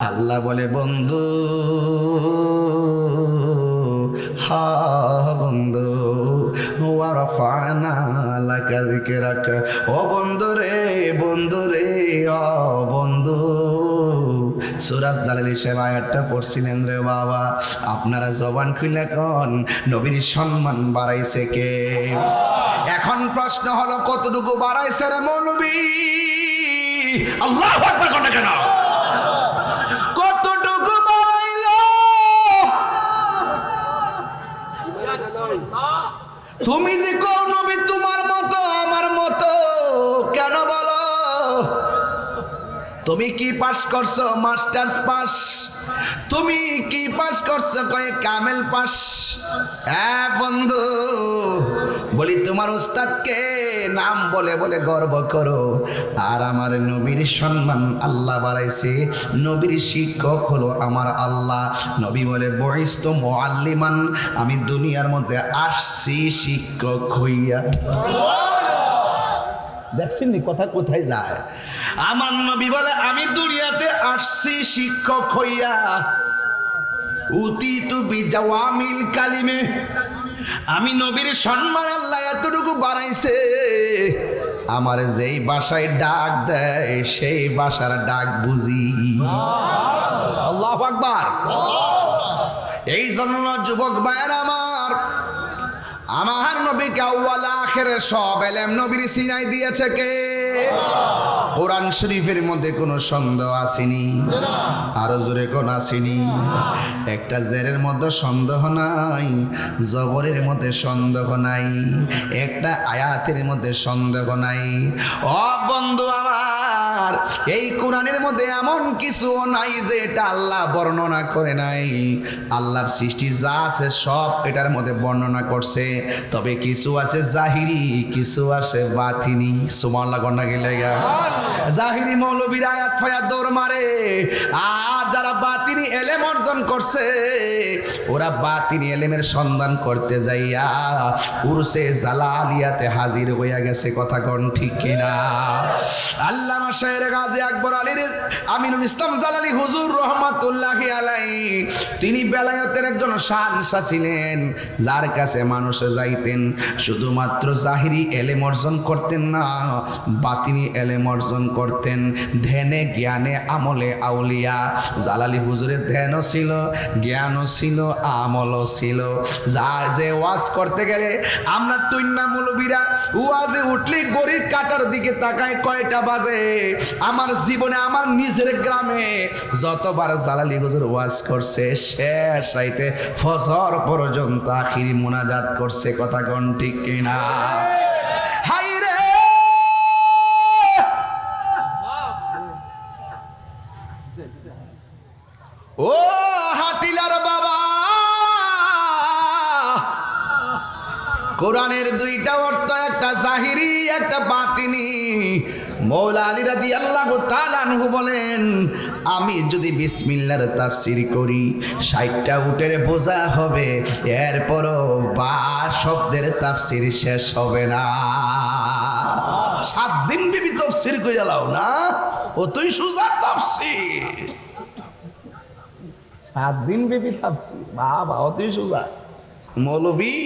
আল্লাহ বলে, বন্ধু, হা বন্ধু, ওয়ারফানা ও বন্ধু রে বন্ধু রে, ও বন্ধু। সুরাব জালালি সেবা আয়াতটা পড়ছিলেন রে বাবা। আপনারা জবান খুলে কন, নবীর সম্মান বাড়াইছে কে? এখন প্রশ্ন হলো, কতটুকু বাড়াইছে রে মৌলবী? আল্লাহ কেন? তুমি যে কও নবী তোমার মতো, আমার মতো, কেন বলো? তুমি কি পাস করছ, মাস্টার্স পাস? তুমি কি পাস করছ, কয়ে কামেল পাস? হ্যাঁ বন্ধু। বলি, তোমার ওস্তাদকে নাম বলে বলে গর্ব করো। আর আমার নবীর সম্মান আল্লাহ বাড়াইছে। নবীর শিক্ষক হলো আমার আল্লাহ। নবী বলে বয়স তো মোয়াল্লিমান আমি দুনিয়ার মধ্যে আসছি শিক্ষক হইয়া। দেখছেন কথা কোথায় যায়? আমার নবী বলে, আমি দুনিয়াতে আসছি শিক্ষক হইয়া। উতি তুবি জাওয়ামিল কালিমে আমি নবীর সম্মান আল্লাহ এতটুকু বাড়াইছে। আমার যেই বাসায় ডাক দেয়, সেই বাসার ডাক বুঝি। আল্লাহ আকবার। এই জন্য যুবক ভাইয়ের আমার আমার নবীকে আউয়াল আখেরের সব এলেম নবীর সিনাই দিয়েছে কে? কোরআন শরীফের মধ্যে কোনো সন্দেহ আসেনি? আরও জোরে কোন আসেনি? একটা জেরের মধ্যে সন্দেহ নাই জবরের মধ্যে সন্দেহ নাই একটা আয়াতের মধ্যে সন্দেহ নাই। অ বন্ধু আমার এই কোরআনের মধ্যে এমন কিছু নাই যে এটা আল্লাহ বর্ণনা করে নাই। আল্লাহর সৃষ্টি যা আছে সব এটার মধ্যে বর্ণনা করছে। তবে কিছু আছে জাহিরি, কিছু আছে বাতিনি। সুমাল্লা কন্যা গেলে জাহিরি মৌলবীর আয়াত ফায়াত দৌড় মারে। আর যারা বাতিনি এলেম অর্জন করছে, ওরা বাতিনি এলেমের সন্ধান করতে যাইয়া উরসে জালালিয়াতে হাজির হইয়া গেছে। কথা কোন ঠিক কিনা? আল্লাহ গাজী আকবর আলীর আমিনুল ইসলাম জালালি হুজুর রহমাতুল্লাহ আলাই তিনি বেলায়তের একজন শানসা ছিলেন, যার কাছে যাইতেন, শুধুমাত্র জাহিরি এলেম অর্জন করতেন না, বাতিনি এলেম অর্জন করতেন, ধ্যানে, জ্ঞানে, আমলে আউলিয়া, জালালি হুজুরের ধ্যানও ছিল, জ্ঞানও ছিল, আমলও ছিল। যার যে ওয়াজ করতে গেলে আমরা টুইন্না মৌলবীরা ওয়াজে উঠলেই গরিব কাটার দিকে তাকায় কয়টা বাজে আমার জীবনে, আমার নিজের গ্রামে যতবার জালালি হুজুর ওয়াজ করছে, শেষ রাইতে ফজর পর্যন্ত আখিরি মোনাজাত করছে, কথা কোন ঠিক কিনা? ও হাটিলার বাবা! কোরআনের দুইটা অর্থ, একটা জাহিরি, একটা বাতিনি। মৌলা আলী রাজি আল্লাহ তালানহু বলেন, আমি যদি বিসমিল্লার তাফসির করি, ষাটটা উটের বোঝা হবে, এরপরও বা শব্দের তাফসির শেষ হবে না। সাত দিন বিবি তফসির করে জ্বালাও না, ও তুই সুজা তফসির। সাত দিন বেবি তাপসি বাবা অতই সোজা। মৌলবি,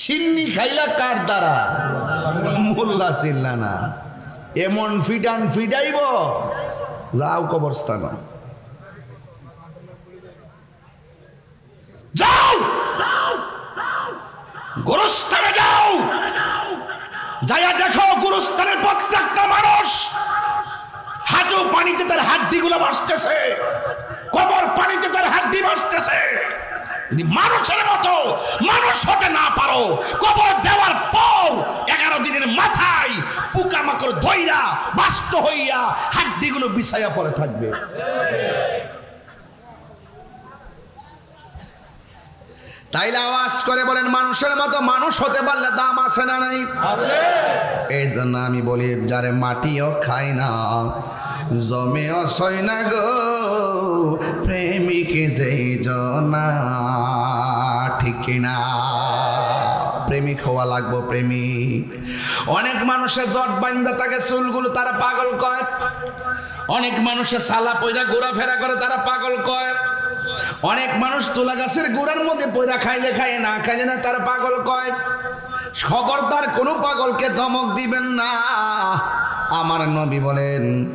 সিন্নি খাইলা কার দ্বারা? মোল্লা চিল্লা না এমন ফিটান ফিটাইব? যাও কবরস্থান। যাও! গোরস্থানে যাও! যাইয়া দেখো গোরস্থানের প্রত্যেকটা মানুষ। হাজু পানিতে তার হাড্ডিগুলো ভাসতেছে। কবর পানিতে তার হাড্ডি ভাসতেছে। যদি মানুষের মতো মানুষ হতে না পারো কবর দেওয়ার পর এগারো দিনের মাথায় পোকামাকড় ধইরা বাস্ত হইয়া হাড্ডিগুলো বিছাইয়া পড়ে থাকবে। তাইলে আওয়াজ করে বলেন মানুষের মতো মানুষ হতে পারলে দাম আছে না নাই? এই জন্য আমি বলি যারে মাটিও খায় না জমেও সয় না গো। প্রেমিক যেই জনা, ঠিক না প্রেমিক হওয়া লাগবো, প্রেমিক। অনেক মানুষের জট বান্ধা থাকে চুলগুলো তারা পাগল কয়। অনেক মানুষের সালা পয়রা ঘোরাফেরা করে তারা পাগল কয়। অনেক মানুষ তুলা গাছের গোড়ার মধ্যে পয়রা খাইলে খায় না, খাইলে না তারা পাগল কয়। খবরদার কোনো পাগলকে ধমক দিবেন না। আমার নবী বলেন,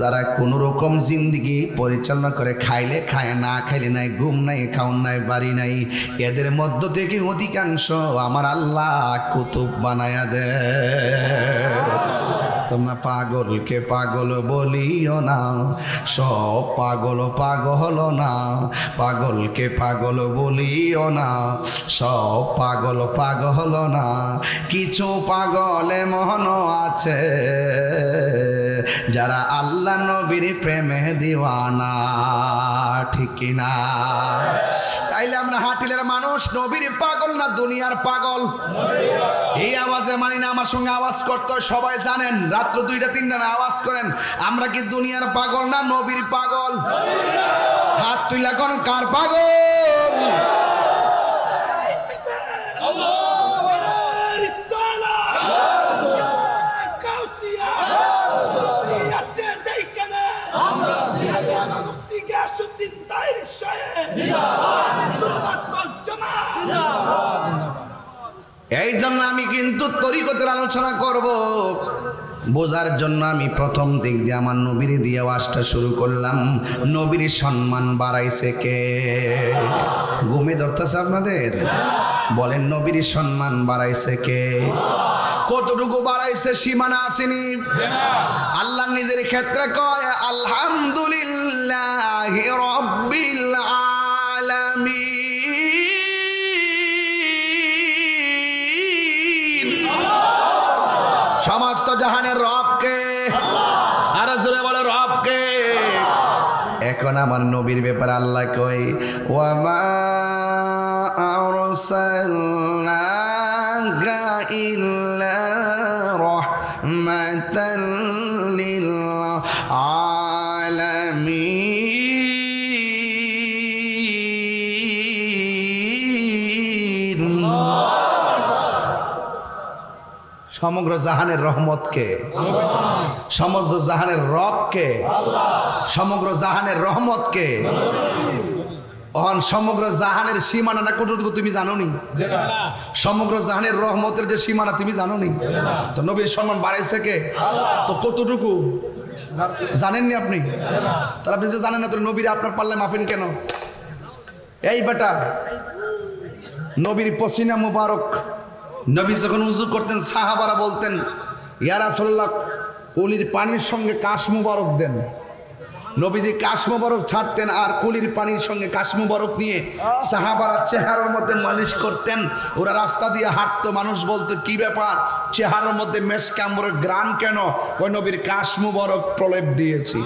যারা কোনো রকম জিন্দিগি পরিচালনা করে খাইলে খায়, না খাইলে নাই, ঘুম নাই খাউন নাই, বাড়ি নাই, এদের মধ্য থেকে অধিকাংশ আমার আল্লাহ কুতুব বানায়া দেয়। তোমরা পাগলকে পাগল বলিও না, সব পাগল পাগল না। পাগলকে পাগল বলিও না, সব পাগল পাগল না। কিছু পাগলে মন আছে যারা আল্লাহ নবীর প্রেমে দিওয়ানা, ঠিক কিনা? তাইলে আমরা হাটিলের মানুষ, নবীর পাগল না দুনিয়ার পাগল? এই আওয়াজে মানি না, আমার সঙ্গে আওয়াজ করতে, সবাই জানেন, রাত্র দুইটা, তিনটা না, আওয়াজ করেন, আমরা কি দুনিয়ার পাগল না নবীর পাগল? হাত তুইলা কোন, কার পাগল? এই জন্য আমি কিন্তু তরিকতের আলোচনা করব। বোঝার জন্য আমি প্রথম দিক দিয়ে আমার নবীর দিয়ে আওয়াজটা শুরু করলাম। নবীর সম্মান বাড়াইছে কে? ঘুমে ধরতেছে আপনাদের? বলেন, নবীর সম্মান বাড়াইছে কে? কতটুকু বাড়াইছে সীমানা আসেনি? আল্লাহ নিজের ক্ষেত্রে কয়, আলহামদুলিল্লাহ রব্বিল আলামিন আমার নবীর ব্যাপারে আল্লাহ কই ওয়ামা ইল্লা সমগ্র জাহানের রহমতকে, সমগ্র জাহানের রবকে, সমগ্র জাহানের রহমতকে। অহন সমগ্র জাহানের সীমানাটা কতটুকু তুমি জানো নি সমগ্র জাহানের রহমতের যে সীমানা তুমি জানো নি তো নবীর সম্মান বাড়াইছে কে? তো কতটুকু? জানেননি আপনি? তাহলে আপনি যে জানেন না তো নবীর আপনার পাল্লায় মাফিন কেন? এই বেটা, নবীর পসিনা মুবারক নবী যখন উজু করতেন, সাহাবারা বলতেন ইয়ারাসল্লাহ কুলির পানির সঙ্গে কাশ মুবারক দেন। নবীজি কাশ মুবারক ছাড়তেন আর কুলির পানির সঙ্গে কাশ মুবারক নিয়ে সাহাবারা চেহারার মধ্যে মালিশ করতেন। ওরা রাস্তা দিয়ে হাঁটতো, মানুষ বলতো, কি ব্যাপার? চেহারার মধ্যে মেস কামড়ের গ্রাম কেন? ওই নবীর কাশ মুবারক প্রলেপ দিয়েছি।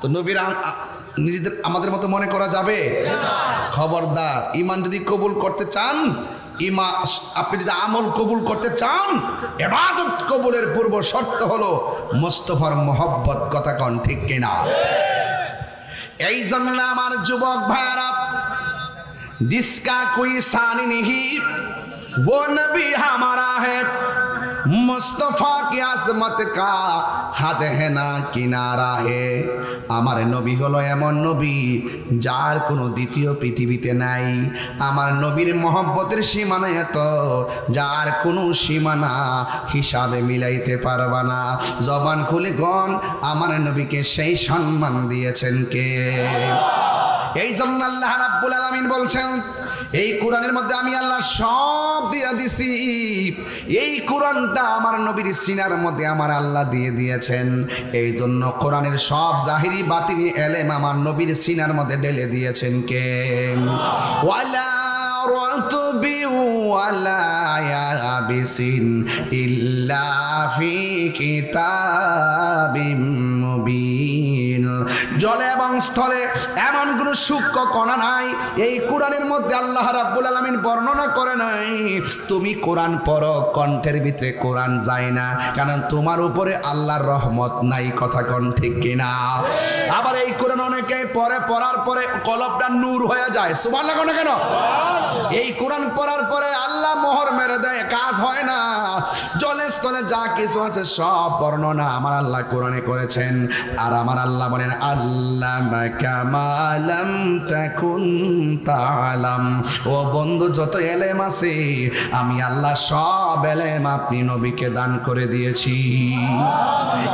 তো নবীর নিজেদের, আমাদের মতো মনে করা যাবে? খবরদার ইমান যদি কবুল করতে চান ইমা আপনি যদি আমল কবুল করতে চান এবাদত কবুলের পূর্ব শর্ত হলো মোস্তফার মোহব্বত কথা কন ঠিক কিনা এই জন্য আমার যুবক ভাইরা जिसका कोई सान नहीं वो नबी हमारा है মুস্তফা কি আসমত কা হাত হে না কিনারা হে? আমার নবী হলো এমন নবী যার কোনো দ্বিতীয় পৃথিবীতে নাই। আমার নবীর মহব্বতের সীমানা এত যার কোনো সীমানা হিসাবে মিলাইতে পারবা না। জবান খুলে গন আমার নবীকে সেই সম্মান দিয়েছেন কে? এই জন্য আল্লাহ রাব্বুল আলামিন বলছেন এই কোরআনের মধ্যে আমি আল্লাহ সব দিয়ে দিছি। এই কোরআনটা আমার নবীর সিনার মধ্যে আমার আল্লাহ দিয়ে দিয়েছেন। এই জন্য কোরআনের সব জাহিরি বাতিনি এলেম আমার নবীর সিনার মধ্যে ঢেলে দিয়েছেন কে? ওয়ালা ইল্লা ফি কিতাবিম স্থলে এমন কোনো সূক্ষ্ম কণা নাই। এই কোরআনের মধ্যে আল্লাহ রাব্বুল আলামিন বর্ণনা করে নাই, তুমি কোরআন পড়ো, কণ্ঠের ভিতরে কোরআন যায় না, কারণ তোমার উপরে আল্লাহর রহমত নাই। কথা কন ঠিক কিনা? আবার এই কোরআন অনেকে পরে পড়ার পরে কলবটা নূর হয়ে যায়। সুমান লাগো না কেন? এই কোরআন পড়ার পরে আল্লাহ মোহর মেরে দেয়, কাজ হয় না। জলে স্থলে যা কিছু আছে সব বর্ণনা আমার আল্লাহ কোরআনে করেছেন। আর আমার আল্লাহ বলেন, আল্লাহ ও বন্ধু, যত এলেম আছে, আমি আল্লাহ সব এলেম আপনি নবীকে দান করে দিয়েছি।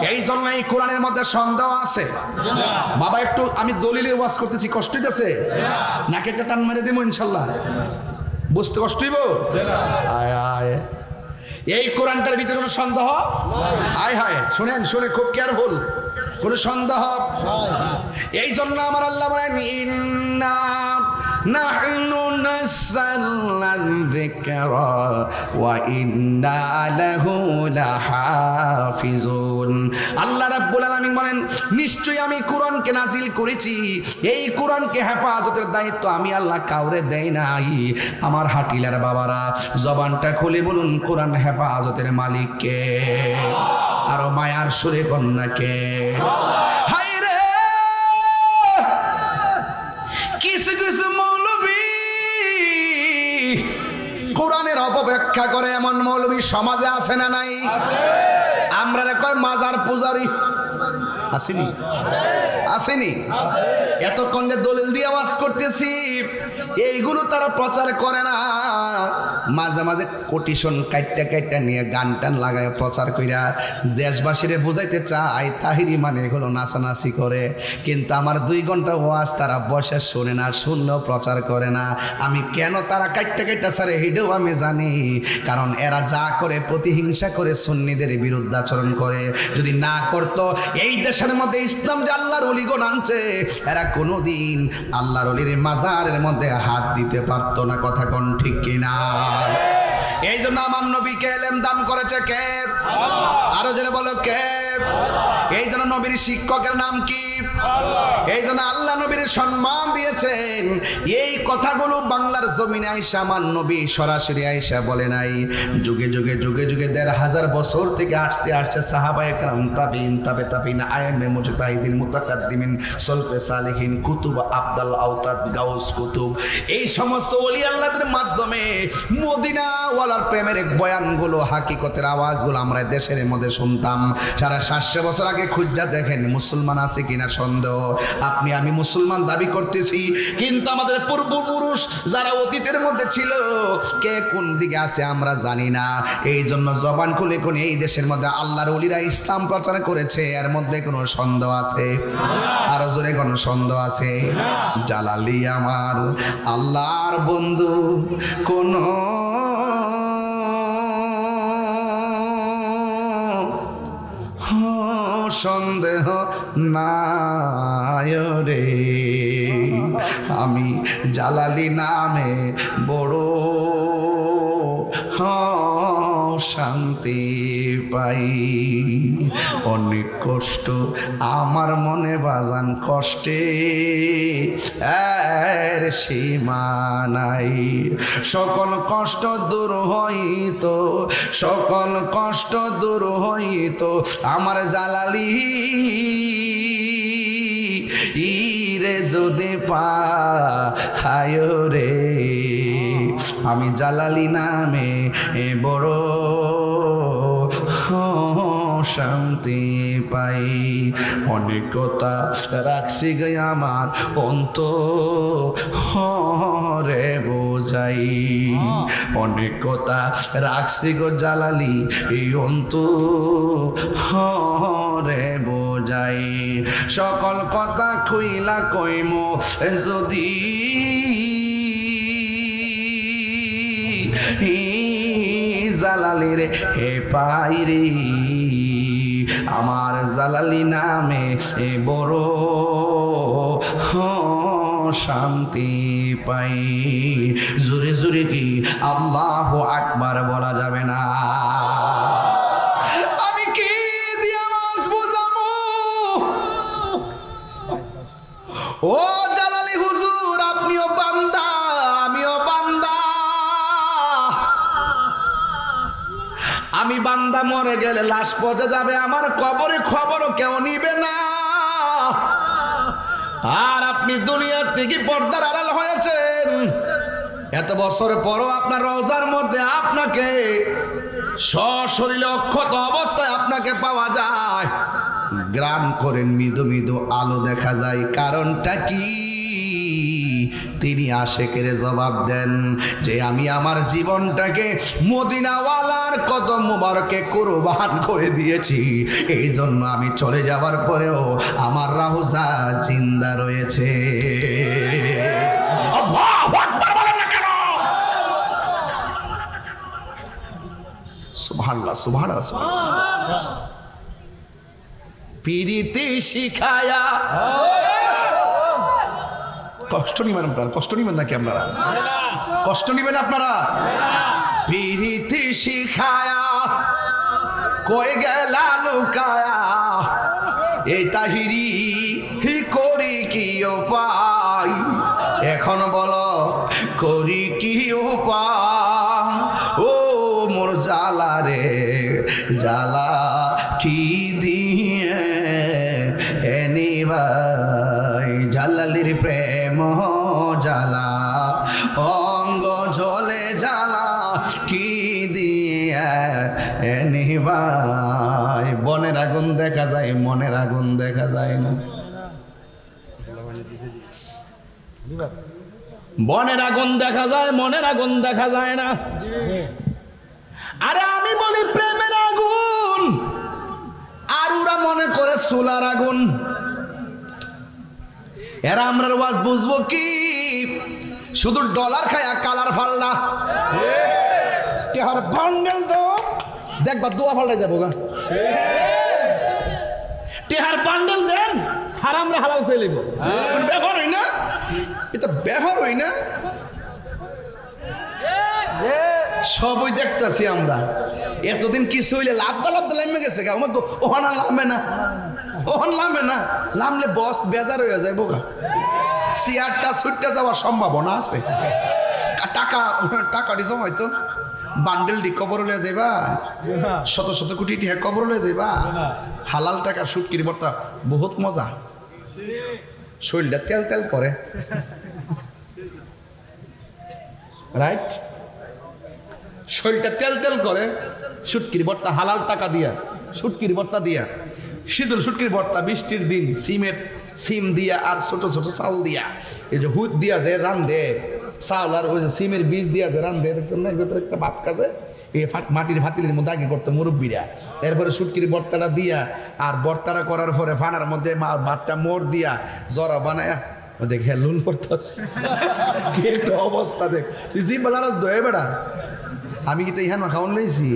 এই জন্য এই কোরআনের মধ্যে সন্দেহ আছে। বাবা, একটু আমি দলিলের ওয়াজ করতেছি, কষ্ট হইতেছে? নাকি একটা টান মেরে দেবো ইনশাল্লাহ। বুঝতে কষ্ট হইব? আয় আয়। এই কোরআনটার ভিতরে কোনো সন্দেহ? আয়, হায়। শুনেন, শুনে খুব কেয়ারফুল কোনো সন্দেহ? এই জন্য আমার আল্লাহ বলেন, ইন্না নাযালনা যিকরা ওয়া ইন্না লাহু লাহাফিজুন। আল্লাহ রাব্বুল আলামিন বলেন, নিশ্চয়ই আমি কোরআনকে নাজিল করেছি। এই কোরআনকে হেফাজতের দায়িত্ব আমি আল্লাহ কাউরে দেই নাই। আমার হাটিলার বাবারা, জবানটা খুলে বলুন কোরআন হেফাজতের মালিককে, আরও মায়ার সুরে কন্যাকে। হাই অপব্যাখ্যা করে এমন মৌলবী সমাজে আছে না নাই? আমরা কয় মাজার পূজারি? আসেনি। আসেনি? এতক্ষণ যে দলিল দিয়ে আওয়াজ করতেছি, এইগুলো তারা প্রচার করে না। মাঝে মাঝে কোটিশন কাইটটা কাইটটা নিয়ে গান টান লাগায় প্রচার কইরা দেশবাসীরে বুঝাইতে চায়, তাহিরি মানে এগুলো নাচানাচি করে। কিন্তু আমার দুই ঘণ্টা ওয়াজ তারা বসে শোনে না শুনলেও প্রচার করে না। আমি কেন তারা কাইটটা কাইটটা ছাড়ে হেঁটেও আমি জানি, কারণ এরা যা করে প্রতিহিংসা করে সুন্নিদের বিরুদ্ধাচরণ করে। যদি না করতো, এই দেশের মধ্যে ইসলাম যে আল্লাহর অলিগণ আনছে এরা কোনোদিন আল্লাহর অলির মাজারের মধ্যে হাত দিতে পারত না কথা কোন ঠিক কিনা? এই জন্য আমার নবীকে এলেম দান করেছে কে? আরও জেনে বলো কে? এই জন্য নবীর শিক্ষকের নাম কি? এই জন্য আল্লাহ নবীর সম্মান দিয়েছেন। এই কথাগুলো বাংলার জমিনে আইসা আমার নবী সরাসরি আইসা বলে নাই। যুগে যুগে যুগে যুগে দেড় হাজার বছর থেকে আসতে আসছে সাহাবা একরাম তাবিন তাবে তাবিন মুজতাহিদিন মুতাকাদ্দিমিন সলফে সালেহিন কুতুব আবদাল আওতাদ গাউস কুতুব। এই সমস্ত ওলি আল্লাহদের মাধ্যমে মদিনাওয়ালার প্রেমের এক বয়ানগুলো হাকিকতের আওয়াজগুলো আমরা দেশের মধ্যে শুনতাম। সারা সাতশো বছর আগে খুঁজা দেখেন, মুসলমান আছে কিনা সন্দেহ। আপনি, আমি মুসলমান দাবি করতেছি, কিন্তু আমাদের পূর্বপুরুষ যারা অতীতের মধ্যে ছিল, কে কোন দিকে আছে আমরা জানি না। এই জন্য জবান খুলে কোন এই দেশের মধ্যে আল্লাহর অলিরা ইসলাম প্রচার করেছে, এর মধ্যে কোনো সন্দেহ আছে? আরও জোরে কোনো সন্দেহ আছে? জালালি আমার আল্লাহর বন্ধু, কোন সন্দেহ নাই রে। আমি জালালি নামে বড় শান্তি পাই অনেক কষ্ট আমার মনে বাজান কষ্টে। সীমা নাই। সকল কষ্ট দূর হইত, সকল কষ্ট দূর হইত আমার জালালি। ইরে যদি পা হায় রে, আমি জালালি নামে বড়। শান্তি পাই। অনেক কথা রাখছি গে আমার অন্ত রে বোঝাই। অনেক কথা রাখছি গো জালালি, এই অন্ত রে বোঝাই। সকল কথা খুইলা কইম যদি। জালালি রে হে পাই রে আমার জালালি নামে এ বড় শান্তি পাই। জোরে জোরে কি আল্লাহ আকবার বলা যাবে না? আমি কি দিয়ে ও আমি বান্দা মরে গেলে লাশ পচে যাবে, আমার কবরে খবরও কেউ নিবে না। আর আপনি দুনিয়ার থেকে পর্দার আড়াল হয়েছেন। এত বছর পরও আপনার রোজার মধ্যে আপনাকে সশরীরে অক্ষত অবস্থায় আপনাকে পাওয়া যায়। গ্রাম করেন মৃদু মৃদু আলো দেখা যায়, কারণটা কি? তিনি আশেকের জবাব দেন যে আমি আমার জীবনটাকে মদিনাওয়ালার কদম মুবারকে কুরবান করে দিয়েছি। এই জন্য আমি চলে যাওয়ার পরেও আমার রাহুজা জিন্দা রয়েছে। পিরিতি শিখায়া কষ্ট নিবেন আপনারা, কষ্ট নিবেন নাকি আপনারা? কষ্ট নিবেন আপনারা? পিরিতি শিখায়া কই গেলা লুকায়া এই তাহিরি করি কি উপায়? এখন বলো, করি কি উপায়? ও মোর জ্বালা রে, জ্বালা কি দিয়ে? এনি ভাই জালালির প্রেম ভাই, বনের আগুন দেখা যায়, মনের আগুন দেখা যায় না। বনের আগুন দেখা যায়, মনের আগুন দেখা যায় না। আরে আমি বলি প্রেমের আগুন, আর ওরা মনে করে সোলার আগুন। এরা আমরা ওয়াজ বুঝব কি? শুধু ডলার খায়া কালার ফাল্লা। বান্ডেল তো। দেখবা দোয়া ফাল্টাই যাব গা। টেহার বান্ডেল দেন হারাম রে হালাল পেয়ে লিব। ব্যবহার হই না? এটা ব্যবহার হই না? সবই দেখতেছি আমরা। এতদিন কিছু হইলে লাভ দা লাভ দা লামে গেছে গা। আমাকে ওহানা লামে না। ওহন লামে না। লামলে বস বেজার হয়ে যায় বোকা চেয়ারটা ছুটতে যাওয়ার সম্ভাবনা আছে। টাকা টাকাটি জমাই বান্ডেল দি কবর লয়ে যাইবা? শত শত কোটি টিহা কবর লয়ে যাইবা? হালাল টাকা সুটকির বর্তা বহুত মজা। শরীরটা তেল তেল করে। রাইট শরীরটা তেল তেল করে সুটকির বর্তা হালাল টাকা দিয়া সুটকির বর্তা দিয়া। শীতল সুটকির বর্তা বৃষ্টির দিন সিমের সিম দিয়া আর ছোট ছোট চাউল দিয়া। এই যে হুদ দিয়া যে রান চাউল আর ওই সিমের বীজ দিয়া যে রান দে দেখছেন একটা ভাত কাজে, এই মাটির ভাতিলের মধ্যে আগে করতো মুরব্বীরা। এরপরে সুটকির বর্তাটা দিয়া, আর বর্তাটা করার পরে ফানার মধ্যে ভাতটা মোড় দিয়া জরা বানায়া দেখ হ্যাঁ লুল করতেছে কি একটা অবস্থা দেখ। তুই জিম বালারাস দয়ে বেড়া। আমি কি তো ইহান খাওয়ান লইছি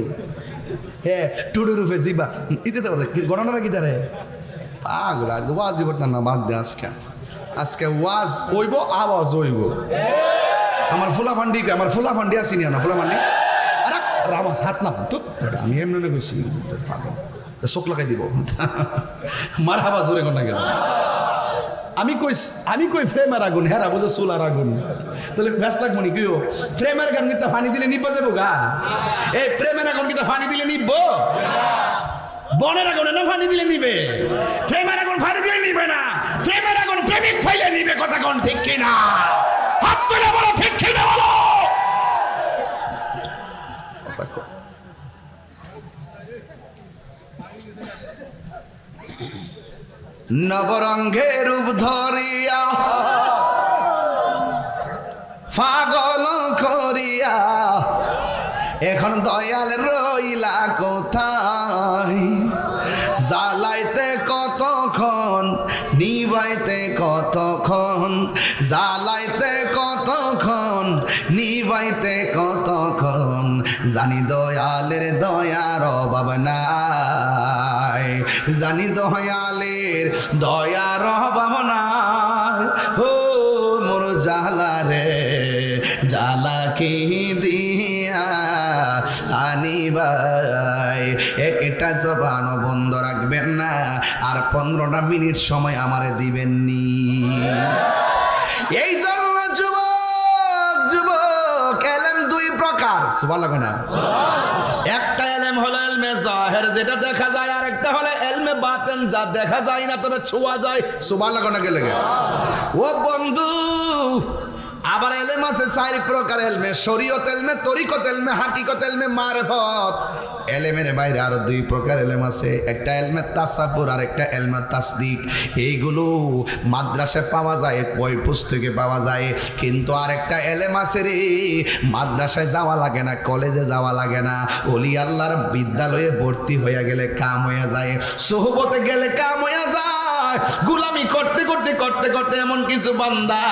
হ্যাঁ টুডু রূপে জিবা ইতে তো গণনারা কি তারে? পাগল, আর ওয়াজই করতাম না, বাদ দে আজকে। আজকে ওয়াজ হইব, আওয়াজ হইব। আমার ফুলা ফান্ডি আমার ফুলা ফান্ডি আসিনি না ফুলা ফান্ডি আরে রামাস হাত না তো আমি এমনি কইছি তো চোখ লাগাই দিব। মার হাবা জোরে কোন? গেল আমি কই আমি কই ফ্রেমের আগুন? হেরা বুঝে চুলার আগুন। তাহলে ব্যস্ত থাকব নি কিও প্রেমের আগুন কিন্তু পানি দিলে নিব্বা যাব গা? এই প্রেমের আগুন কিন্তু পানি দিলে নিব্ব? বনের আগুন না পানি দিলে নিবে। প্রেমের আগুন পানি দিলে নিবে না। প্রেমের আগুন প্রেমিক ফাইলে নিবে কথা কোন ঠিক কিনা? হাত তুলে বলো ঠিক কিনা বলো নবরঙ্গে রূপ ধরিয়া, পাগল করিয়া, এখন দয়াল রইলা কোথায়? জ্বালাইতে কতক্ষণ, নিবাইতে কতক্ষণ? জ্বালাইতে কতক্ষণ, নিবাইতে কতক্ষণ? জানি দয়ালের দয়ার অভাব জানি দয়ালের দয়ার অভাব নাই ও মোর জালা রে জালা কি দিয়া সানি ভাই একটা জবানও বন্ধ রাখবেন না আর পনেরোটা মিনিট সময় আমারে দিবেননি। এই জন্য যুবক যুবক এলেম দুই প্রকার। সুবাহ লাগে না? একটা এলেম হলো এলমে জাহের যেটা দেখা যায় একটা হলো এলমে বাতেন যা দেখা যায় না, তবে ছোঁয়া যায়। সুবাহ লাগে না গেলে ও বন্ধু আবার এলেম আছে চার প্রকার এলমে, শরীয়ত এলমে, তরিকত এলমে, হাকিকত এলমে, মারেফত। এলেমের বাইরে আরও দুই প্রকার এলেম আছে, একটা এলমে তাসাপুর আর একটা এলমে তাসদিক। এইগুলো মাদ্রাসায় পাওয়া যায়, বই পুস্তকে পাওয়া যায়, কিন্তু আরেকটা এলেম আছে রে, মাদ্রাসায় যাওয়া লাগে না, কলেজে যাওয়া লাগে না। অলি আল্লাহর বিদ্যালয়ে ভর্তি হয়ে গেলে কাম হয়ে যায়, সোহবতে গেলে কাম হয়ে যায়। গুলামি করতে করতে করতে করতে এমন কিছু বান্দা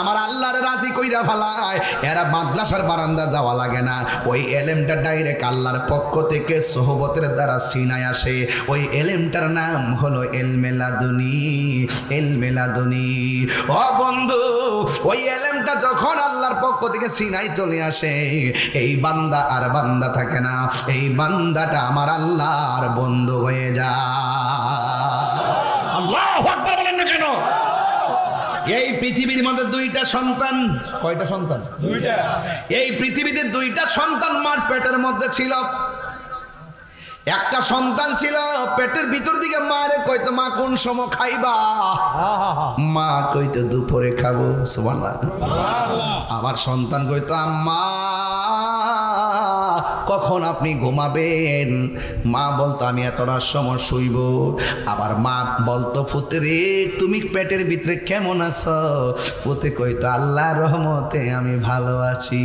আমার আল্লাহর রাজি কইরা ফালায়। এরা মাদ্রাসার বারান্দা যাওয়া লাগে না। ওই এলেমটা ডাইরেক্ট আল্লাহর পক্ষ থেকে সোহবতের দ্বারা সিনায় আসে। ওই এলেমটার নাম হলো এলমেলাদুনি এলমেলাদুনি। ও বন্ধু, ওই এলেমটা যখন আল্লাহর পক্ষ থেকে সিনাই চলে আসে, এই বান্দা আর বান্দা থাকে না। এই বান্দাটা আমার আল্লাহর বন্ধু হয়ে যায় আল্লাহ আকবার বলেন না কেন এই পৃথিবীর মধ্যে দুইটা সন্তান? কয়টা সন্তান? দুইটা। এই পৃথিবীতে দুইটা সন্তান মার পেটের মধ্যে ছিল। একটা সন্তান ছিল পেটের ভিতর দিকে মারে কইতো মা কোন সময় খাইবা? মা কইতো দুপুরে খাব। সুবহানাল্লাহ। আবার সন্তান কইতো আম্মা কখন আপনি ঘুমাবেন? মা বলতো, আমি এতটার সময় শুইব। আবার মা বলতো, ফুতরে, তুমি পেটের ভিতরে কেমন আছো? ফুতে কইতো আল্লাহ রহমতে আমি ভালো আছি।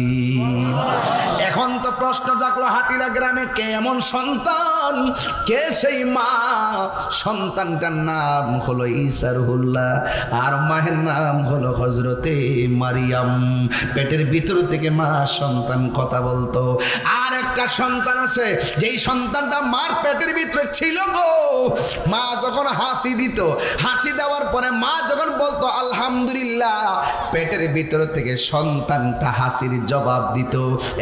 এখন তো প্রশ্ন জাগলো, হাটিলা গ্রামে কে এমন সন্তান? কে সেই মা? সন্তানটার নাম হলো ইসারহুল্লাহ আর মায়ের নাম হলো হজরতে মারিয়াম। পেটের ভিতর থেকে মা সন্তান কথা বলতো। আর একটা সন্তান আছে, যেই সন্তানটা মার পেটের ভিতরে ছিল গো। মা যখন হাসি দিত, হাসি দেওয়ার পরে মা যখন বলতো, আলহামদুলিল্লাহ। পেটের ভিতর থেকে সন্তানটা হাসির জবাব দিত।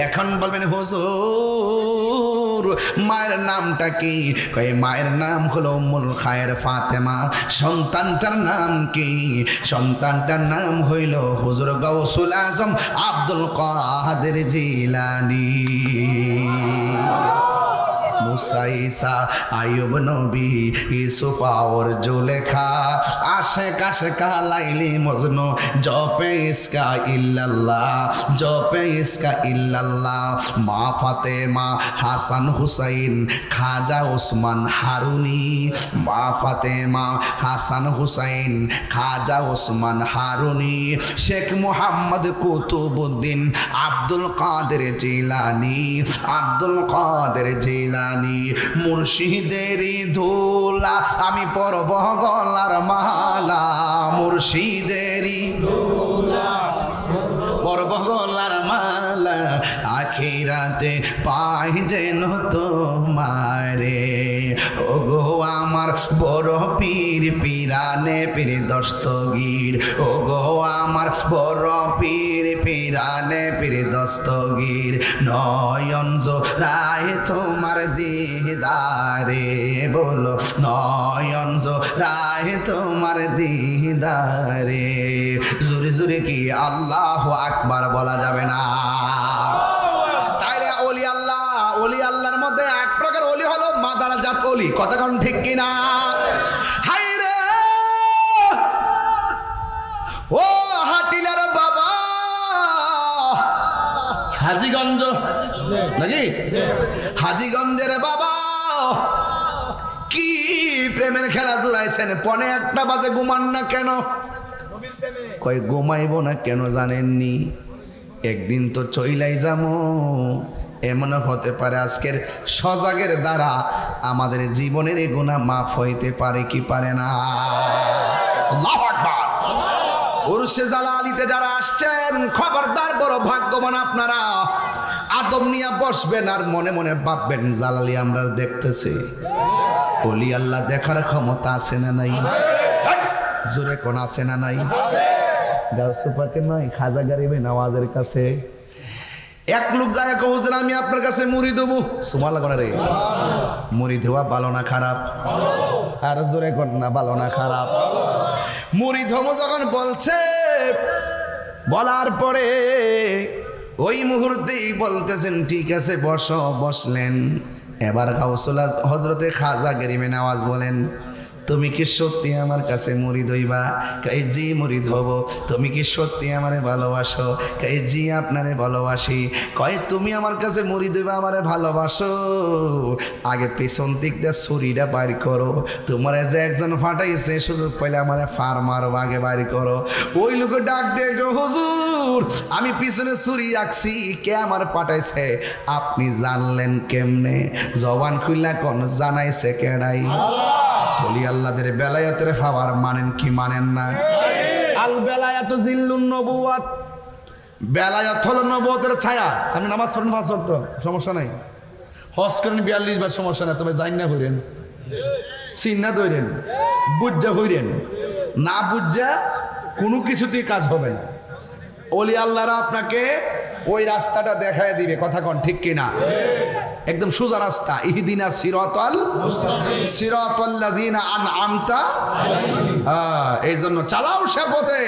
এখন বলবেন, হুজুর, মায়ের নামটা কি? কয়ে, মায়ের নাম হলো মুল খায়ের ফাতেমা। সন্তানটার নাম কি? সন্তানটার নাম হইল হুজুর গৌসুল আজম আব্দুল কাদের জিলানি। মুসাইসা আয়ুব নবী ইসুফা ওর জুলেখা আশে কাশে কালাইলি মজনু, জপে ইসকা ইল্লাল্লাহ, জপে ইসকা ইল্লাল্লাহ, মা ফাতেমা, হাসান হুসাইন, খাজা ওসমান হারুনি, মা ফাতেমা, হাসান হুসাইন, খাজা ওসমান হারুনি, শেখ মোহাম্মদ কুতুবুদ্দিন, আব্দুল কাদের জিলানি, আব্দুল কাদের জিলানি। মুর্শিদের ধোলা আমি পরব গলার মালা। মুর্শিদেরই পরব গলার মালা, আখিরাতে পাই যেন তোমারে। ও আমার বড় পীর, পিরানে পীর দস্তগীর। ও গো আমার বড় পীর, পিরানে পীর দস্তগীর। নয়ন রায় তোমার দিদারে বলো, নয়ন রায় তোমার দিদারে। জোরে জোরে কি আল্লাহ আকবার বলা যাবে না। জাত অলি কথা কোন ঠিক কিনা? হাই রে ও হাটিলার বাবা! হাজিগঞ্জ। নাকি? হাজিগঞ্জের বাবা! কি প্রেমের খেলা জুড়াইছেন? পনে একটা বাজে ঘুমান না কেন? কয় ঘুমাইব না কেন জানেননি? একদিন তো চইলাই যাব এমনও হতে পারে আজকের সজাগের দ্বারা আমাদের জীবনের এ মাফ হইতে পারে কি পারে না? আল্লাহু আকবার। উরুসে জালালিতে যারা আসছেন, খবরদার, বড় ভাগ্যবান আপনারা। আদম নিয়ে বসবেন আর মনে মনে ভাববেন, জালালি আমরা দেখতেছি। অলি আল্লাহ দেখার ক্ষমতা আছে না নাই? জোরে কোন আছে না নাই? গাউসুপাকে নয়, খাজা গরিবে নওয়াজের কাছে। এক লোক যায় কহুজের আমি আপনার কাছে মুড়ি দেবো। সুমা লাগো না রে? মুড়ি দেওয়া ভালো না খারাপ? আর জোরে কর না, ভালো না খারাপ। মুড়ি ধমো যখন বলছে, বলার পরে ওই মুহূর্তেই বলতেছেন, ঠিক আছে, বস, বসলেন। এবার গাউসুল্লাহ হজরতে খাজা গরিমে আওয়াজ বলেন তুমি কি সত্যি আমার কাছে মুড়ি দইবা? কে জি মুড়ি ধব। তুমি কি সত্যি আমারে ভালোবাসো? কে জি আপনারে ভালোবাসি। কয়, তুমি আমার কাছে মুড়ি দইবা, আমারে ভালোবাসো? আগে পেছন দিক দিয়ে ছুরিটা বাইর করো। তোমার যে একজন ফাটাইছে, সুযোগ পাইলে আমারে ফার মারো, আগে বাইর করো। ওই লোক ডাক দিয়ে হুজুর, আমি পিছনে ছুরি রাখছি কে আমার পাঠাইছে আপনি জানলেন কেমনে? জবান খুললা কোন জানাইছে কেডাই বলি আল্লাহদের বেলায়তের ফাওয়ার মানেন কি মানেন না? আল বেলায়াত জিল্লুন নবুয়াত। বেলায়াত হলো নবুয়তের ছায়া। আপনি নামাজ পড়েন পাঁচ ওয়াক্ত, সমস্যা নাই। হজ করেন বিয়াল্লিশ বার সমস্যা না তবে জান না করেন চিন্না ধরেন বুঝা হইরেন না বুঝা কোনো কিছুতেই কাজ হবে না। অলি আল্লাহরা আপনাকে ওই রাস্তাটা দেখায় দিবে। কথা কন, ঠিক কিনা? একদম সোজা রাস্তা। ইহদিনা সিরতল সিরাতাল্লাযিনা আনআমতা হ্যাঁ এই জন্য চালাও সে পথে।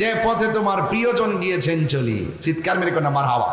যে পথে তোমার প্রিয়জন গিয়েছেন চলি। চিৎকার মেরে কোনা মার হাওয়া